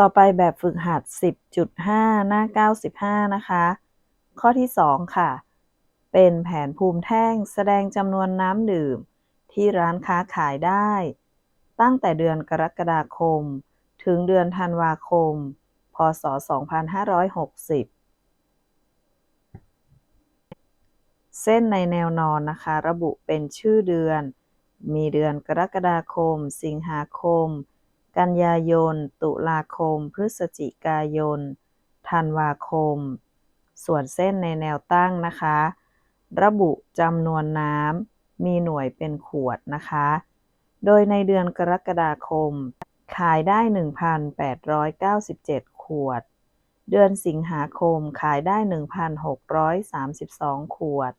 ต่อไปแบบฝึกหัด 10.5 หน้า 95 นะคะ ข้อที่ 2 ค่ะ เป็นแผนภูมิแท่งแสดงจำนวนน้ำดื่ม ที่ร้านค้าขายได้ ตั้งแต่เดือนกรกฎาคม ถึงเดือนธันวาคม พศ 2560เส้นในแนวนอนนะคะ ระบุเป็นชื่อเดือน มีเดือนกรกฎาคม สิงหาคม กันยายน ตุลาคม พฤศจิกายน ธันวาคม ส่วนเส้นในแนวตั้งนะคะ ระบุจำนวนน้ำ มีหน่วยเป็นขวดนะคะ โดยในเดือนกรกฎาคม ขายได้ 1,897 ขวด เดือนสิงหาคมขายได้ 1,632 ขวด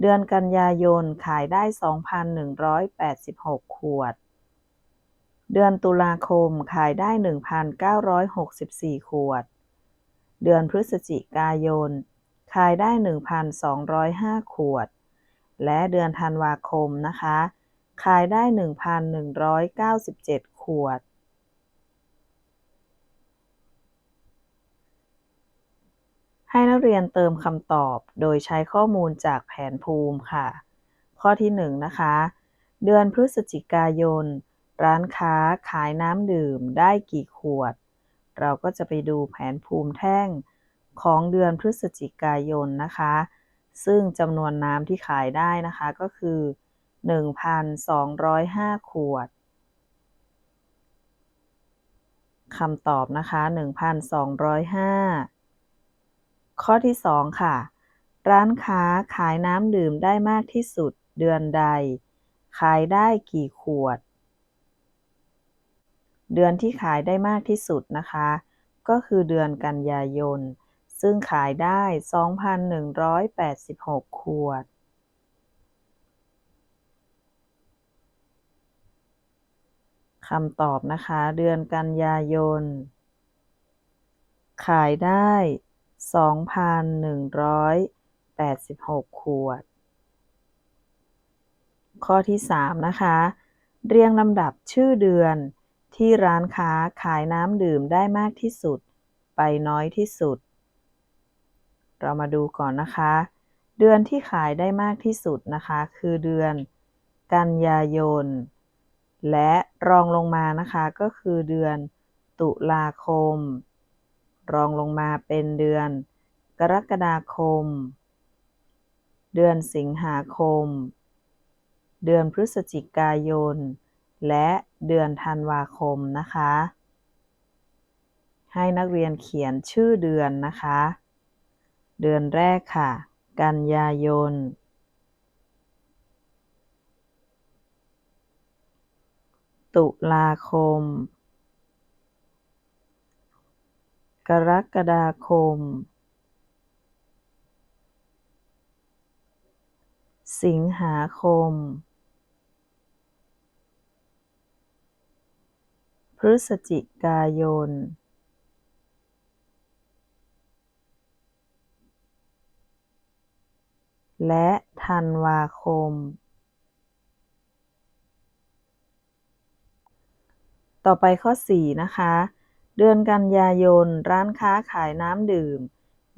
เดือนกันยายนขายได้ 2,186 ขวด เดือนตุลาคมขายได้ 1,964 ขวด เดือนพฤศจิกายน ขายได้ 1,205 ขวด และเดือนธันวาคมนะคะ ขายได้ 1,197 ขวด ให้นักเรียนเติมคำตอบโดยใช้ข้อมูลจากแผนภูมิค่ะ ข้อที่ 1 นะคะ เดือนพฤศจิกายน ร้านค้าขายน้ำดื่มได้กี่ขวด เราก็จะไปดูแผนภูมิแท่งของเดือนพฤศจิกายนนะคะ ซึ่งจำนวนน้ำที่ขายได้นะคะก็คือ 1,205 ขวดคำตอบนะคะ 1,205 ข้อที่ 2 ค่ะ ร้านค้าขายน้ำดื่มได้มากที่สุดเดือนใด ขายได้กี่ขวด เดือนที่ขายได้มากที่สุดนะคะ ก็คือเดือนกันยายน ซึ่งขายได้ 2,186 ขวด คำตอบนะคะ เดือนกันยายน ขายได้ 2,186 ขวด ข้อที่ 3 นะคะ เรียงลำดับชื่อเดือน ที่ร้านค้าขายน้ำดื่มได้มากที่สุด ไปน้อยที่สุด เรามาดูก่อนนะคะ เดือนที่ขายได้มากที่สุดนะคะ คือเดือน กันยายน และรองลงมานะคะก็คือเดือนตุลาคม รองลงมาเป็นเดือน กรกฎาคม เดือนสิงหาคม เดือนพฤศจิกายน และเดือนธันวาคมนะคะ ให้นักเรียนเขียนชื่อเดือนนะคะ เดือนแรกค่ะ กันยายน ตุลาคม กรกฎาคม สิงหาคม ฤศจิกายนและธันวาคม ต่อไปข้อ 4 นะคะ เดือนกันยายน ร้านค้าขายน้ำดื่ม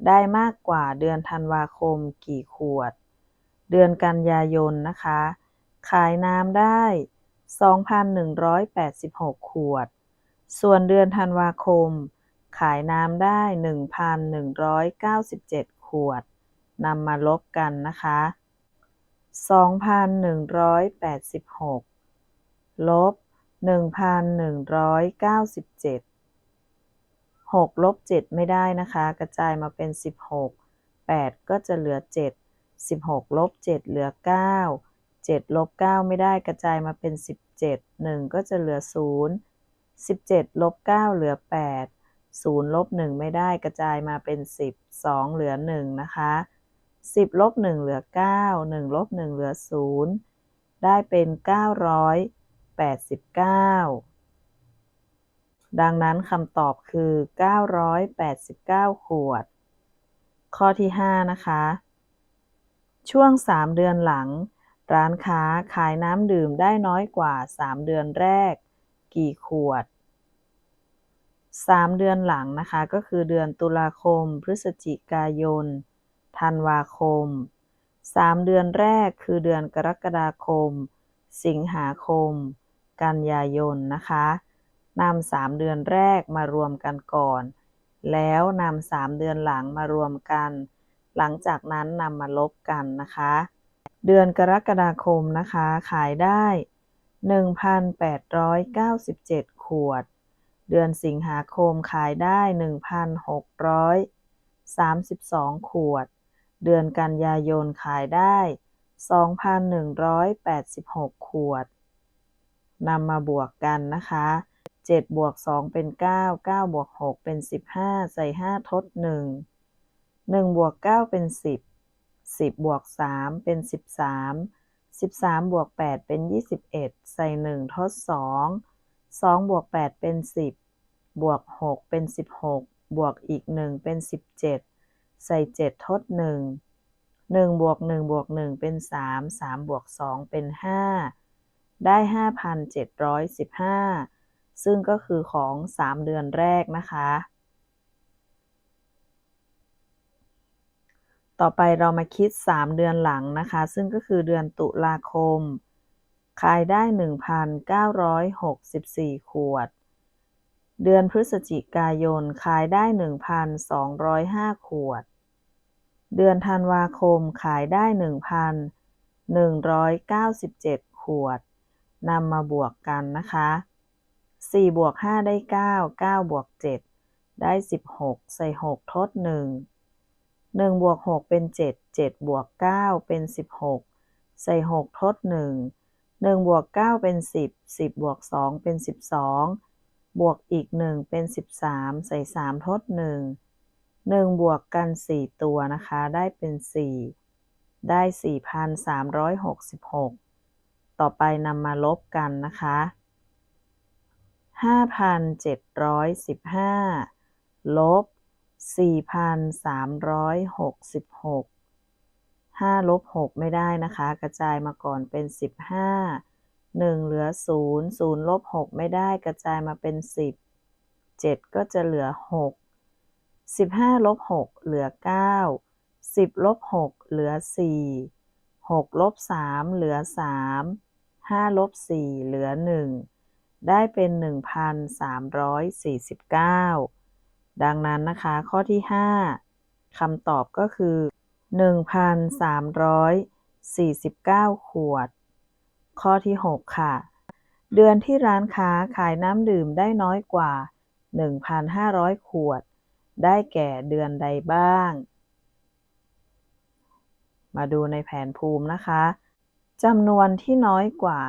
ได้มากกว่าเดือนธันวาคมกี่ขวด เดือนกันยายนนะคะ ขายน้ำได้ 2,186 ขวด ส่วนเดือนธันวาคม ขายน้ำได้ 1,197 ขวดนำมาลบกันนะคะ 2,186 ลบ 1,197 6 ลบ 7 ไม่ได้นะคะ กระจายมาเป็น 16 8 ก็จะเหลือ 7 16 ลบ 7 เหลือ 9 7 ลบ 9 ไม่ได้กระจายมาเป็น 17 1 ก็จะเหลือ 0 17ลบ9เหลือ 8 0ลบ1ไม่ได้กระจายมาเป็น 10 2 เหลือ 1 นะคะ 10ลบ1เหลือ 9 1ลบ1เหลือ 0 ได้เป็น 989 ดังนั้นคำตอบคือ 989 ขวด ข้อที่ 5 นะคะ ช่วง 3 เดือนหลัง ร้านค้าขายน้ำดื่มได้น้อยกว่า 3 เดือนแรก กี่ขวด 3 เดือนหลังนะคะ ก็คือเดือนตุลาคม พฤศจิกายน ธันวาคม 3 เดือนแรกคือเดือนกรกฎาคม สิงหาคม กันยายนนะคะนำ3เดือนแรกมารวมกันก่อน แล้วนำ3เดือนหลังมารวมกัน หลังจากนั้นนำมาลบกันนะคะ เดือนกรกฎาคมนะคะ ขายได้ 1,897 ขวด เดือนสิงหาคมขายได้ 1,632 ขวด เดือนกันยายนขายได้ 2,186 ขวด นำมาบวกกันนะคะ 7 บวก 2 เป็น 9 9 บวก 6 เป็น 15 ใส่ 5 ทด 1 1 บวก 9 เป็น 10 10 บวก 3 เป็น 13 13 บวก 8 เป็น 21 ใส่ 1 ทด 2 2 บวก 8 เป็น 10 บวก 6 เป็น 16 บวกอีก 1 เป็น 17 ใส่ 7 ทด 1 1 บวก 1 บวก 1 เป็น 3 3 บวก 2 เป็น 5 ได้ 5,715 ซึ่งก็คือของ 3 เดือนแรกนะคะ ต่อไปเรามาคิด 3 เดือนหลังนะคะ ซึ่งก็คือเดือนตุลาคม ขายได้ 1,964 ขวด เดือนพฤศจิกายน ขายได้ 1,205 ขวด เดือนธันวาคม ขายได้ 1,197 ขวด นำมาบวกกันนะคะ 4 บวก 5 ได้ 9 9 บวก 7 ได้ 16 ใส่ 6 ทด 1 1บวก6เป็น7 7บวก9เป็น16ใส่6ทด1 1บวก9เป็น10 10บวก2เป็น12บวกอีก1เป็น13ใส่3ทด1 1บวกกัน4ตัวนะคะ ได้เป็น4ได้4,366ต่อไปนำมาลบกันนะคะห้าพันเจ็ดร้อยสิบห้าลบ สี่พันสามร้อยหกสิบหกห้าลบหกไม่ได้นะคะ กระจายมาก่อนเป็นสิบห้าหนึ่งเหลือศูนย์ศูนย์ลบหกไม่ได้กระจายมาเป็นสิบเจ็ดก็จะเหลือหกสิบห้าลบหกเหลือเก้าสิบลบหกเหลือสี่หกลบสามเหลือสามห้าลบสี่เหลือหนึ่งได้เป็น 1,349 ดังนั้นนะคะ ข้อที่ 5คำตอบก็คือ 1,349 ขวด ข้อที่ 6 ค่ะ เดือนที่ร้านค้าขายน้ำดื่มได้น้อยกว่า 1,500 ขวด ได้แก่เดือนใดบ้าง มาดูในแผนภูมินะคะจำนวนที่น้อยกว่า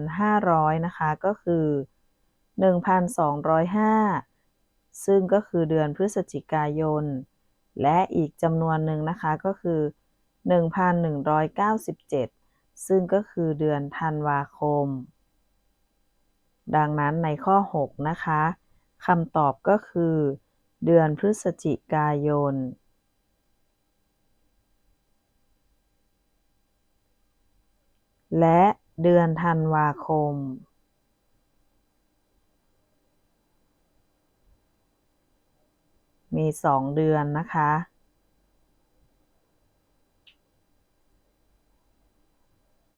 1,500 นะคะ ก็คือ 1,205 ซึ่งก็คือเดือนพฤศจิกายน และอีกจำนวนหนึ่งนะคะก็คือ 1,197 ซึ่งก็คือเดือนธันวาคม ดังนั้นในข้อ 6 นะคะคำตอบก็คือ เดือนพฤศจิกายนและเดือนธันวาคม มีสองเดือนนะคะ